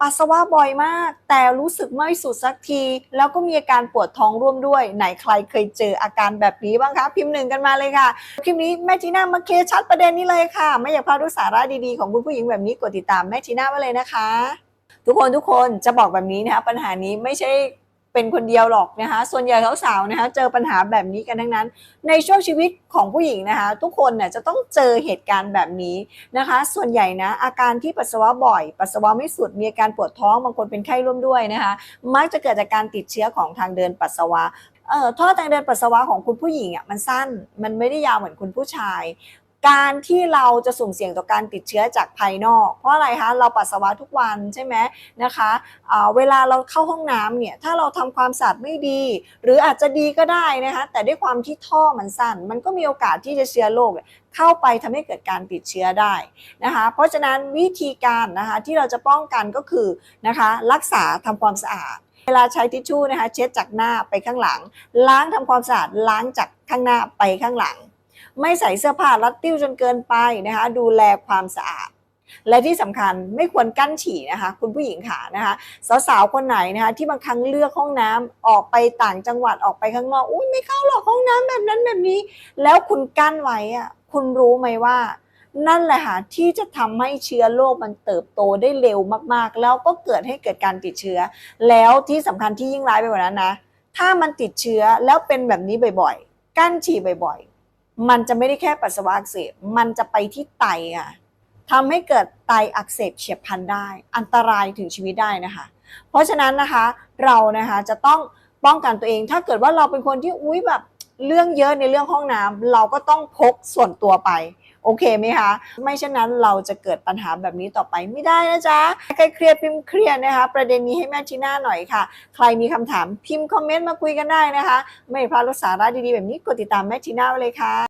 ปัสสาวะบ่อยมาก แต่รู้สึกไม่สุดสักที แล้วก็มีอาการปวดท้องร่วมด้วย ไหนใครเคยเจออาการแบบนี้บ้างคะ พิมพ์หนึ่งกันมาเลยค่ะ คลิปนี้แม่จีน่ามาเคลียชัดประเด็นนี้เลยค่ะ ไม่อยากพลาดรู้สาระดีๆของคุณผู้หญิงแบบนี้กดติดตามแม่จีน่าไว้เลยนะคะ ทุกคนทุกคนจะบอกแบบนี้นะคะปัญหานี้ไม่ใช่ เป็นคนเดียวหรอกนะคะ ส่วนใหญ่สาวๆนะคะเจอปัญหาแบบนี้กันทั้งนั้น ในช่วงชีวิตของผู้หญิงนะคะ ทุกคนเนี่ยจะต้องเจอเหตุการณ์แบบนี้นะคะ ส่วนใหญ่นะอาการที่ปัสสาวะบ่อย ปัสสาวะไม่สุดมีอาการปวดท้องบางคนเป็นไข้ร่วมด้วยนะคะ มักจะเกิดจากการติดเชื้อของทางเดินปัสสาวะเอ่อท่อทางเดินปัสสาวะของคุณผู้หญิงอะมันสั้นมันไม่ได้ยาวเหมือนคุณผู้ชาย การที่เราจะสุ่มเสี่ยงต่อการติดเชื้อจากภายนอก เพราะอะไรคะเราปัสสาวะทุกวันใช่ไหมนะคะอ่าเวลาเราเข้าห้องน้ำเนี่ยถ้าเราทำความสะอาดไม่ดี หรืออาจจะดีก็ได้นะคะแต่ด้วยความที่ท่อมันสั้น มันก็มีโอกาสที่จะเชื้อโรคเนี่ยเข้าไปทำให้เกิดการติดเชื้อได้นะคะเพราะฉะนั้นวิธีการนะคะที่เราจะป้องกันก็คือนะคะรักษาทำความสะอาดเวลาใช้ทิชชู่นะคะเช็ดจากหน้าไปข้างหลัง ล้างทำความสะอาดล้างจากข้างหน้าไปข้างหลัง ไม่ใส่เสื้อผ้ารัดติ้วจนเกินไปนะคะ ดูแลความสะอาด และที่สำคัญไม่ควรกั้นฉี่นะคะ คุณผู้หญิงค่ะนะคะ สาวๆคนไหนนะคะ ที่บางครั้งเลือกห้องน้ำออกไปต่างจังหวัดออกไปข้างนอกอุ้ยไม่เข้าหรอกห้องน้ำแบบนั้นแบบนี้ แล้วคุณกั้นไว้อะคุณรู้ไหมว่านั่นแหละค่ะที่จะทำให้เชื้อโรคมันเติบโตได้เร็วมากๆ แล้วก็เกิดให้เกิดการติดเชื้อ แล้วที่สำคัญที่ยิ่งร้ายไปกว่านั้นนะ ถ้ามันติดเชื้อแล้วเป็นแบบนี้บ่อยๆ กั้นฉี่บ่อยๆ มันจะไม่ได้แค่ปัสสาวะอักเสบ มันจะไปที่ไตอะทำให้เกิดไตอักเสบเฉียบพลันได้ อันตรายถึงชีวิตได้นะคะ เพราะฉะนั้นนะคะเรานะคะจะต้องป้องกันตัวเอง ถ้าเกิดว่าเราเป็นคนที่อุ้ยแบบเรื่องเยอะในเรื่องห้องน้ำเราก็ต้องพกส่วนตัวไป โอเคไหมคะ ไม่เช่นนั้นเราจะเกิดปัญหาแบบนี้ต่อไปไม่ได้นะจ๊ะใครเครียดพิมพ์เครียดนะคะ ประเด็นนี้ให้แม่จีน่าหน่อยค่ะ ใครมีคำถามพิมพ์คอมเมนต์มาคุยกันได้นะคะ ไม่พลาดรสาระดีๆแบบนี้กดติดตามแม่จีน่าไว้เลยค่ะ